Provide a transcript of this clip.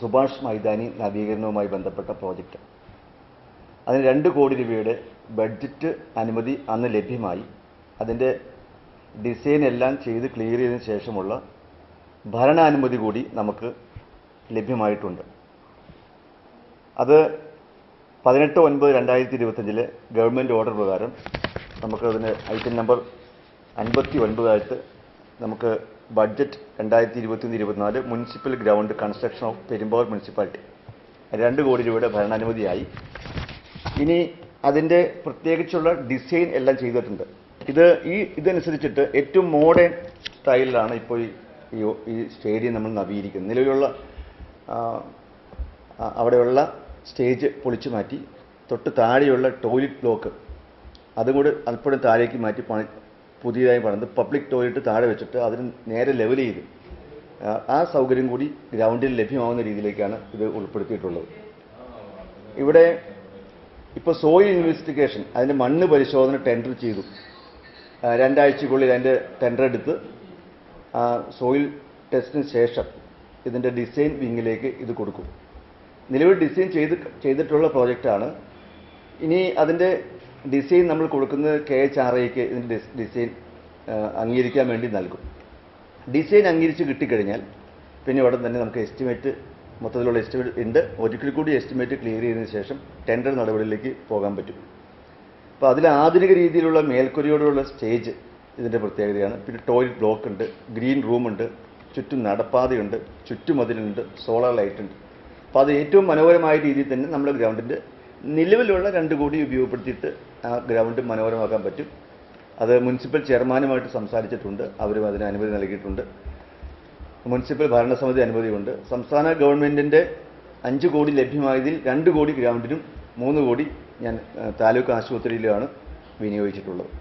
സുഭാഷ് മൈതാനി നവീകരണവുമായി ബന്ധപ്പെട്ട പ്രോജക്റ്റ്. അതിന് രണ്ട് കോടി രൂപയുടെ ബഡ്ജറ്റ് അനുമതി അന്ന് ലഭ്യമായി. അതിന്റെ ഡിസൈൻ എല്ലാം ചെയ്ത് ക്ലിയർ ചെയ്തതിന് ശേഷമുള്ള ഭരണാനുമതി കൂടി നമുക്ക് ലഭ്യമായിട്ടുണ്ട്. അത് പതിനെട്ട് ഒൻപത് രണ്ടായിരത്തി ഇരുപത്തഞ്ചിലെ ഗവൺമെന്റ് ഓർഡർ പ്രകാരം നമുക്ക് നമുക്കതിന് ഐറ്റം നമ്പർ അൻപത്തി ഒൻപതായിട്ട് നമുക്ക് ബഡ്ജറ്റ് രണ്ടായിരത്തി ഇരുപത്തിയൊന്ന് ഇരുപത്തിനാല് municipal ground construction of Perumbavoor municipality രണ്ട് കോടി രൂപയുടെ ഭരണാനുമതിയായി. ഇനി അതിന്റെ പ്രത്യേകിച്ചുള്ള ഡിസൈൻ എല്ലാം ചെയ്തിട്ടുണ്ട്. ഇത് ഈ ഇതനുസരിച്ചിട്ട് ഏറ്റവും മോഡേൺ സ്റ്റൈലിലാണ് ഇപ്പോൾ ഈ ഈ- സ്റ്റേഡിയം നമ്മൾ നവീകരിക്കുന്നത്. നിലവിലുള്ള അവിടെയുള്ള സ്റ്റേജ് പൊളിച്ചു മാറ്റി തൊട്ട് താഴെയുള്ള ടോയ്ലറ്റ് ബ്ലോക്ക് അതും കൂടി അല്പം താഴേക്ക് മാറ്റി പണി പുതിയതായി പണിത് പബ്ലിക് ടോയ്ലറ്റ് താഴെ വെച്ചിട്ട് അതിന് നേരെ ലെവൽ ചെയ്ത്. ആ, സൗകര്യം കൂടി ഗ്രൗണ്ടിൽ ലഭ്യമാവുന്ന രീതിയിലേക്കാണ് ഇത് ഉൾപ്പെടുത്തിയിട്ടുള്ളത്. ഇവിടെ ഇപ്പോൾ സോയിൽ ഇൻവെസ്റ്റിഗേഷൻ അതിന്റെ മണ്ണ് പരിശോധന ടെൻഡർ ചെയ്തു. രണ്ടാഴ്ചക്കുള്ളിൽ അതിന്റെ ടെൻഡർ എടുത്ത് സോയിൽ ടെസ്റ്റിന് ശേഷം ഇതിന്റെ ഡിസൈൻ വിങ്ങിലേക്ക് ഇത് കൊടുക്കും. നിലവിൽ ഡിസൈൻ ചെയ്ത് ചെയ്തിട്ടുള്ള പ്രോജക്റ്റാണ് ഇനി അതിന്റെ ഡിസൈൻ നമ്മൾ കൊടുക്കുന്നത് കെ എച്ച് ആർ ഐക്ക് ഇതിന്റെ ഡിസൈൻ അംഗീകരിക്കാൻ വേണ്ടി നൽകും. ഡിസൈൻ അംഗീകരിച്ച് കിട്ടിക്കഴിഞ്ഞാൽ പിന്നെ ഉടൻ തന്നെ നമുക്ക് എസ്റ്റിമേറ്റ് മൊത്തത്തിലുള്ള എസ്റ്റിമേറ്റ് ഉണ്ട്. ഒരിക്കൽ കൂടി എസ്റ്റിമേറ്റ് ക്ലിയർ ചെയ്തതിന് ശേഷം ടെൻഡർ നടപടിയിലേക്ക് പോകാൻ പറ്റും. അപ്പോൾ അതിൽ ആധുനിക രീതിയിലുള്ള മേൽക്കൊരിയോടുള്ള സ്റ്റേജ് ഇതിന്റെ പ്രത്യേകതയാണ്. പിന്നെ ടോയ്ലറ്റ് ബ്ലോക്ക് ഉണ്ട് ഗ്രീൻ റൂമുണ്ട് ചുറ്റും നടപ്പാതയുണ്ട് ചുറ്റുമതിലുണ്ട് സോളാർ ലൈറ്റ് ഉണ്ട്. അപ്പോൾ അത് ഏറ്റവും മനോഹരമായ രീതിയിൽ തന്നെ നമ്മുടെ ഗ്രൗണ്ടിന്റെ നിലവിലുള്ള രണ്ട് കോടി ഉപയോഗപ്പെടുത്തിയിട്ട് ആ ഗ്രൗണ്ട് മനോഹരമാക്കാൻ പറ്റും. അത് മുനിസിപ്പൽ ചെയർമാനുമായിട്ട് സംസാരിച്ചിട്ടുണ്ട്. അവരും അതിന് അനുമതി നൽകിയിട്ടുണ്ട്. മുനിസിപ്പൽ ഭരണസമിതി അനുമതിയുണ്ട്. സംസ്ഥാന ഗവൺമെന്റിന്റെ അഞ്ച് കോടി ലഭ്യമായതിൽ രണ്ട് കോടി ഗ്രൗണ്ടിനും മൂന്ന് കോടി ഞാൻ താലൂക്ക് ആശുപത്രിയിലാണ് വിനിയോഗിച്ചിട്ടുള്ളത്.